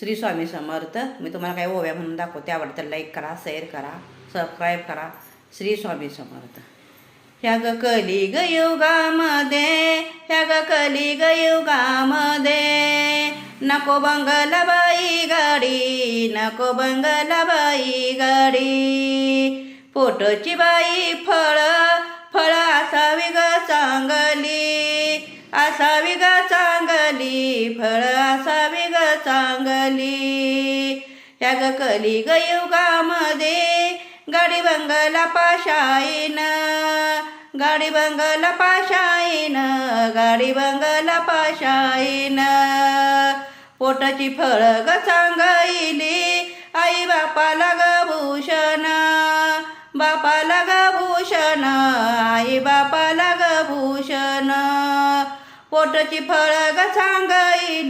श्री स्वामी समर्थ. मी तुम्हाला काही ओव्या म्हणून दाखवते. आवडतं लाईक करा शेअर करा सबस्क्राईब करा. श्री स्वामी समर्थ. ह्या ग कली ग ह्या ग कली गयुगामध्ये नको बंगलाबाई गाडी नको बंगलाबाई गाडी. पोटची बाई फळ फळ असावी ग चांगली असावी ग चांगली फळ असावी ग चांगली या ग कली ग युगामध्ये गाडी बंगला पाशाईन गाडी बंगला पाशाईन गाडी बंगला पाशाईन पोटाची फळ ग चांगली आई बापाला ग भूषण. बापाला ग भूषण आई बापाला ग भूषण. पोटाची फळ ग चांगली